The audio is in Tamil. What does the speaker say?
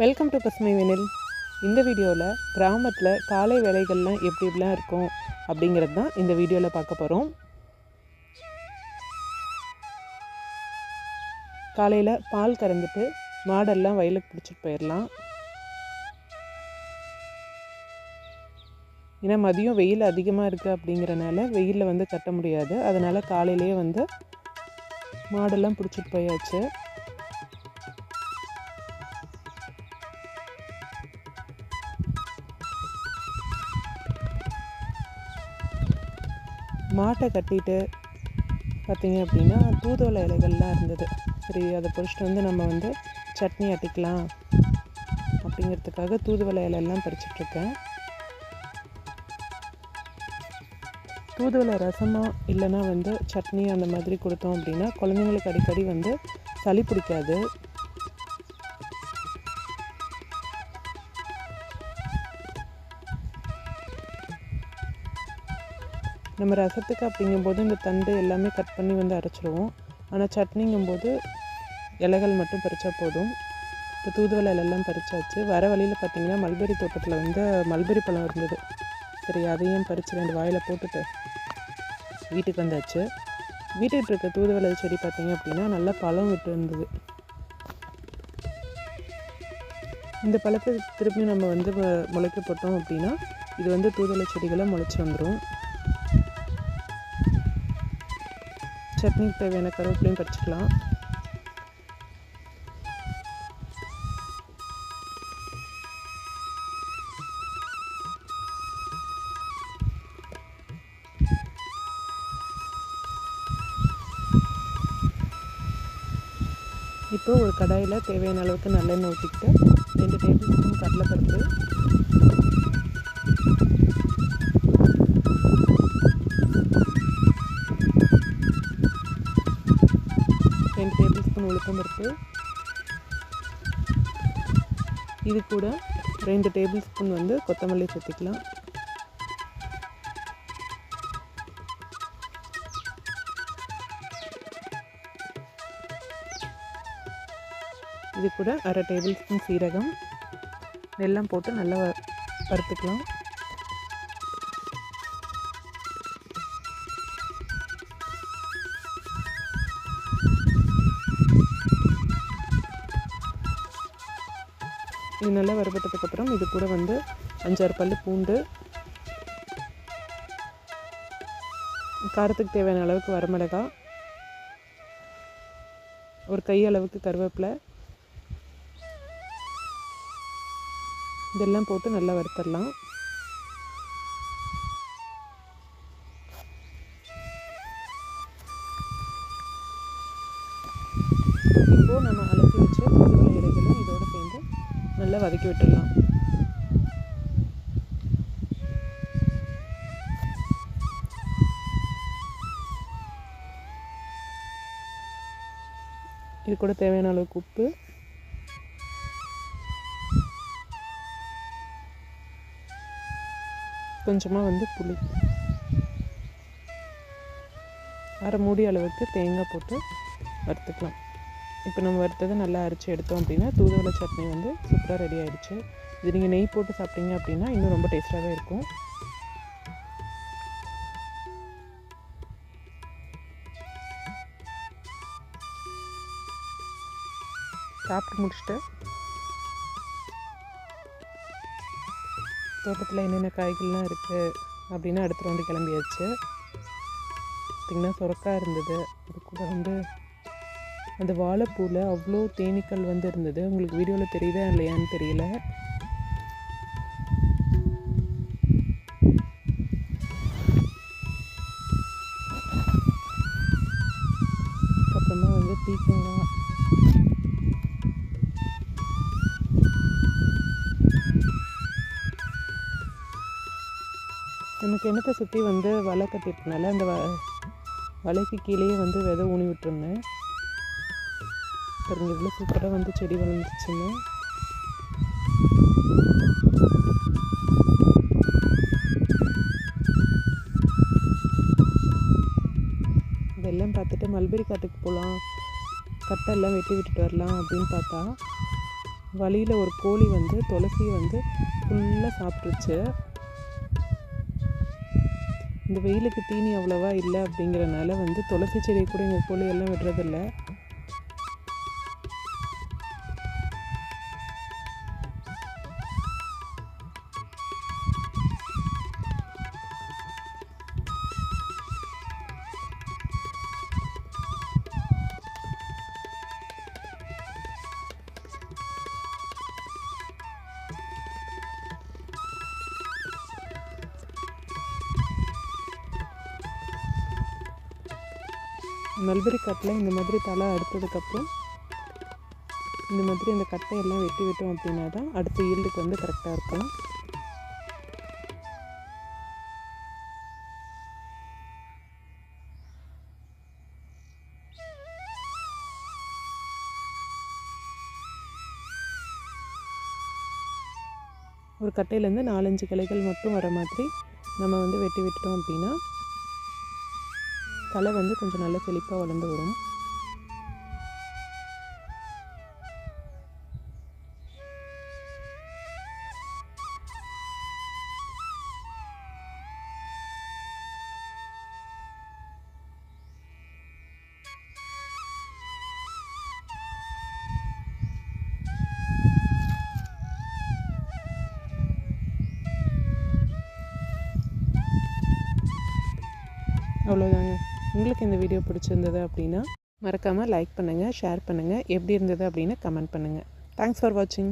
வெல்கம் டு பசுமை வினில் இந்த வீடியோவில் கிராமத்தில் காலை வேலைகள்லாம் எப்படி எப்படிலாம் இருக்கும் அப்படிங்கிறது தான் இந்த வீடியோவில் பார்க்க போகிறோம் காலையில் பால் கறந்துட்டு மாடெல்லாம் வயலுக்கு பிடிச்சிட்டு போயிடலாம் ஏன்னா மதியம் வெயில் அதிகமாக இருக்குது அப்படிங்கிறனால வெயிலில் வந்து கட்ட முடியாது. அதனால் காலையிலேயே வந்து மாடெல்லாம் பிடிச்சிட்டு போயாச்சு. மாட்டை கட்டிட்டு பார்த்தீங்க அப்படின்னா தூதுவளை இலைகள்லாம் இருந்தது. சரி அதை பொறிச்சிட்டு வந்து நம்ம வந்து சட்னி அட்டிக்கலாம் அப்படிங்கிறதுக்காக தூதுவளை இலையெல்லாம் பறிச்சிட்ருக்கேன் தூதுவளை ரசமாக இல்லைன்னா வந்து சட்னி அந்த மாதிரி கொடுத்தோம் அப்படின்னா குழந்தைங்களுக்கு அடிக்கடி வந்து சளி பிடிக்காது. நம்ம ரசத்துக்கு அப்படிங்கும்போது இந்த தண்டு எல்லாமே கட் பண்ணி வந்து அரைச்சிடுவோம் ஆனால் சட்னிங்கும்போது இலைகள் மட்டும் பறித்தா போதும். இப்போ தூதுவளை இலையெல்லாம் பறித்தாச்சு வர வழியில் பார்த்திங்கன்னா மல்பெரி தோட்டத்தில் வந்து மல்பெரி பழம் இருந்தது. சரி அதையும் பறித்து ரெண்டு வாயில் போட்டுட்டு வீட்டுக்கு வந்தாச்சு. வீட்டுக்கு இருக்க தூதுவளை செடி பார்த்திங்க அப்படின்னா நல்லா பழம் விட்டு இருந்தது. இந்த பழத்தை திருப்பி நம்ம வந்து முளைக்க போட்டோம் அப்படின்னா இது வந்து தூதுவளை செடிகளை முளைச்சி வந்துடும் சட்னிக்கு தேவையான கருவேப்பிலையும் பறிச்சுக்கலாம். இப்போ ஒரு கடாயில் தேவையான அளவுக்கு நல்லெண்ணெய் ஊற்றிக்கிட்டு ரெண்டு டேபிள் ஸ்பூன் கடலைப்பருப்பு ஸ்பூன் உளுத்தம் பருப்பு இது கூட ரெண்டு டேபிள் ஸ்பூன் வந்து கொத்தமல்லி சேர்த்துக்கலாம். இது கூட அரை டேபிள் ஸ்பூன் சீரகம். எல்லாம் போட்டு நல்லா வறுத்துக்கலாம். இது நல்லா வறுபட்டதுக்கப்புறம் இது கூட வந்து அஞ்சாறு பல் பூண்டு காரத்துக்கு தேவையான அளவுக்கு வரமிளகாய் ஒரு கை அளவுக்கு கருவேப்பிலை இதெல்லாம் போட்டு நல்லா வறுத்துடலாம் இப்போது நம்ம அலசி வச்ச தூதுவளை இலைகளும் நல்லா வதக்கி விட்டுடலாம். இது கூட தேவையான அளவுக்கு உப்பு. கொஞ்சமாக வந்து புளி. அரை மூடி அளவுக்கு தேங்காய் போட்டு வறுத்துக்கலாம். இப்போ நம்ம வறுத்ததை நல்லா அரைச்சி எடுத்தோம் அப்படின்னா தூதுவளை சட்னி வந்து சூப்பராக ரெடி ஆகிடுச்சு இது நீங்கள் நெய் போட்டு சாப்பிட்டீங்க அப்படின்னா இன்னும் ரொம்ப டேஸ்ட்டாகவே இருக்கும். சாப்பிட்டு முடிச்சுட்டு தோட்டத்தில் என்னென்ன காய்கள்லாம் இருக்குது அப்படின்னு அடுத்த ரவுண்டு கிளம்பியாச்சு. பார்த்திங்கன்னா சுரக்காய் இருந்தது. அது கூட வந்து அந்த வாழைப்பூவில் அவ்வளோ தேனீக்கள் வந்து இருந்தது உங்களுக்கு வீடியோவில் தெரியுதா இல்லையான்னு தெரியல. அப்புறமா வந்து பீக்கங்காய். நம்ம கிணத்தை சுற்றி வந்து வலை கட்டியிருக்கனால அந்த வ வலைக்கு கீழேயே வந்து விதை ஊனி விட்டுருந்தேன். பாருங்க இவ்வளோ சூப்பராக வந்து செடி வளர்ந்துச்சுங்க. இதெல்லாம் பார்த்துட்டு மல்பெரி காட்டுக்கு போகலாம் கட்டெல்லாம் வெட்டி விட்டுட்டு வரலாம் அப்படின்னு பார்த்தா வழியில் ஒரு கோழி வந்து துளசியை வந்து ஃபுல்லாக சாப்பிட்ருச்சு இந்த வெயிலுக்கு தீனி அவ்வளோவா இல்லை அப்படிங்கிறனால வந்து துளசி செடி கூட எங்கள் கோழி எல்லாம் விடுறதில்ல மல்பெரி கட்டில் இந்த மாதிரி தலை அடுத்ததுக்கப்புறம் இந்த மாதிரி அந்த கட்டையெல்லாம் வெட்டி விட்டோம் அப்படின்னா தான் அடுத்த ஈல்டுக்கு வந்து கரெக்டாக இருக்கும். ஒரு கட்டையிலேருந்து நாலஞ்சு கிளைகள் மட்டும் வர மாதிரி நம்ம வந்து வெட்டி விட்டுட்டோம் அப்படின்னா தலை வந்து கொஞ்சம் நல்லா செழிப்பாக வளர்ந்து வரும். அவ்வளோதாங்க உங்களுக்கு இந்த வீடியோ பிடிச்சிருந்தது அப்படின்னா மறக்காமல் லைக் பண்ணுங்கள் ஷேர் பண்ணுங்கள் எப்படி இருந்தது அப்படின்னு கமெண்ட் பண்ணுங்கள் தேங்க்ஸ் ஃபார் வாட்சிங்